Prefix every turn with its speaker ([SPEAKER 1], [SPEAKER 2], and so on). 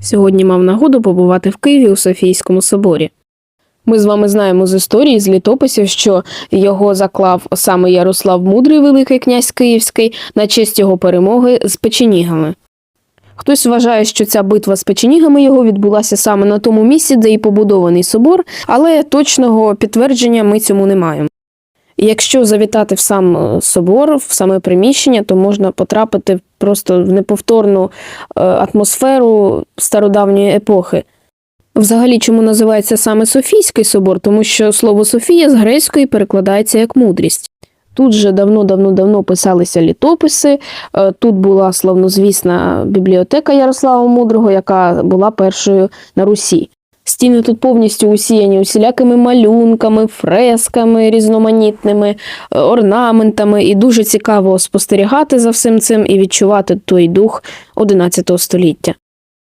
[SPEAKER 1] Сьогодні мав нагоду побувати в Києві у Софійському соборі. Ми з вами знаємо з історії, з літописів, що його заклав саме Ярослав Мудрий, Великий князь Київський, на честь його перемоги з печенігами. Хтось вважає, що ця битва з печенігами його відбулася саме на тому місці, де і побудований собор, але точного підтвердження ми цьому не маємо. Якщо завітати в сам е, собор, в саме приміщення, то можна потрапити просто в неповторну е, атмосферу стародавньої епохи. Взагалі, чому називається саме Софійський собор? Тому що слово Софія з грецької перекладається як мудрість. Тут же давно-давно-давно писалися літописи. е, Тут була славнозвісна бібліотека Ярослава Мудрого, яка була першою на Русі. Стіни тут повністю усіяні усілякими малюнками, фресками різноманітними, е, орнаментами, і дуже цікаво спостерігати за всім цим і відчувати той дух 11 століття.